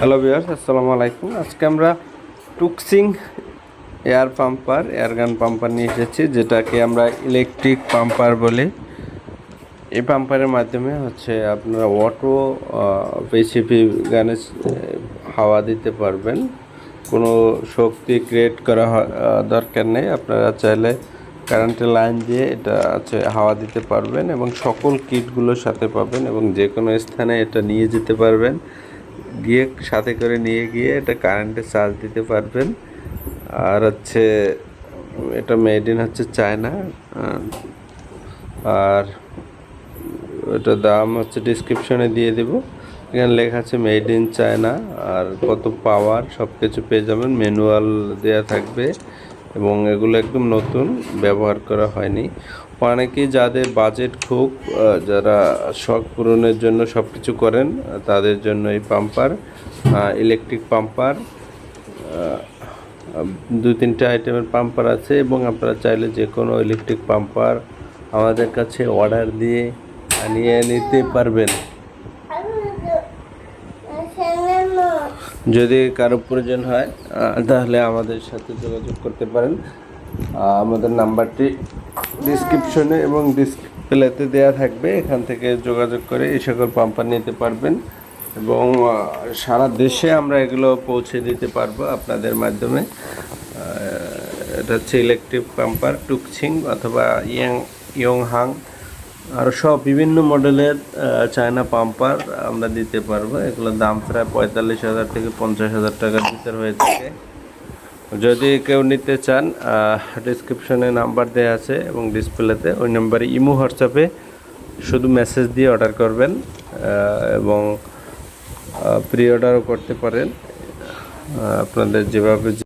Hello বিয়ার্স আসসালামু আলাইকুম আজকে আমরা টুকসিং air pumper air gun pumper নিয়ে এসেছি, যেটাকে আমরা ইলেকট্রিক পাম্পার বলি। এই পাম্পারের মাধ্যমে হচ্ছে আপনারা অটো পেসিপি গানে হাওয়া দিতে পারবেন। কোনো শক্তি ক্রিয়েট করা দরকার নেই। আপনারা চাইলে কারেন্টের লাইন দিয়ে এটা আছে হাওয়া দিতে পারবেন এবং সকল কিটগুলোর সাথে পাবেন এবং যে কোনো স্থানে এটা নিয়ে যেতে পারবেন। গিয়ে সাথে করে নিয়ে গিয়ে এটা কারেন্টে চার্জ দিতে পারবেন। আর হচ্ছে, এটা মেড ইন হচ্ছে চায়না। আর এটার দাম হচ্ছে ডিসক্রিপশনে দিয়ে দেব। এখানে লেখা আছে মেড ইন চায়না। আর কত পাওয়ার সব কিছু পেয়ে যাবেন। ম্যানুয়াল দেয়া থাকবে। এবং এগুলো একদম নতুন, ব্যবহার করা হয়নি। অনেকেই যাদের বাজেট খুব যারা শখ পূরণের জন্য সব কিছু করেন, তাদের জন্য এই পাম্পার ইলেকট্রিক পাম্পার দু তিনটে আইটেমের পাম্পার আছে এবং আপনারা চাইলে যে কোনো ইলেকট্রিক পাম্পার আমাদের কাছে অর্ডার দিয়ে আনিয়ে নিতে পারবেন। যদি কারও প্রয়োজন হয় তাহলে আমাদের সাথে যোগাযোগ করতে পারেন। আমাদের নাম্বারটি ডিসক্রিপশনে এবং ডিসপ্লেতে দেওয়া থাকবে। এখান থেকে যোগাযোগ করে এই সকল পাম্পার নিতে পারবেন এবং সারা দেশে আমরা এগুলো পৌঁছে দিতে পারব আপনাদের মাধ্যমে। এটা হচ্ছে ইলেকট্রিক পাম্পার টুকছিং অথবা ইয়াং, ইয়ংহাং। আর সব বিভিন্ন মডেলের চায়না পাম্পার আমরা দিতে পারব। এগুলোর দাম প্রায় পঁয়তাল্লিশ হাজার থেকে পঞ্চাশ হাজার টাকার ভিতর হয়ে থাকে। যদি কেউ নিতে চান ডিসক্রিপশনে নাম্বার দেওয়া আছে এবং ডিসপ্লেতে ওই নাম্বারে ইমো, হোয়াটসঅ্যাপে শুধু মেসেজ দিয়ে অর্ডার করবেন এবং প্রি অর্ডারও করতে পারেন। আপনাদের যেভাবে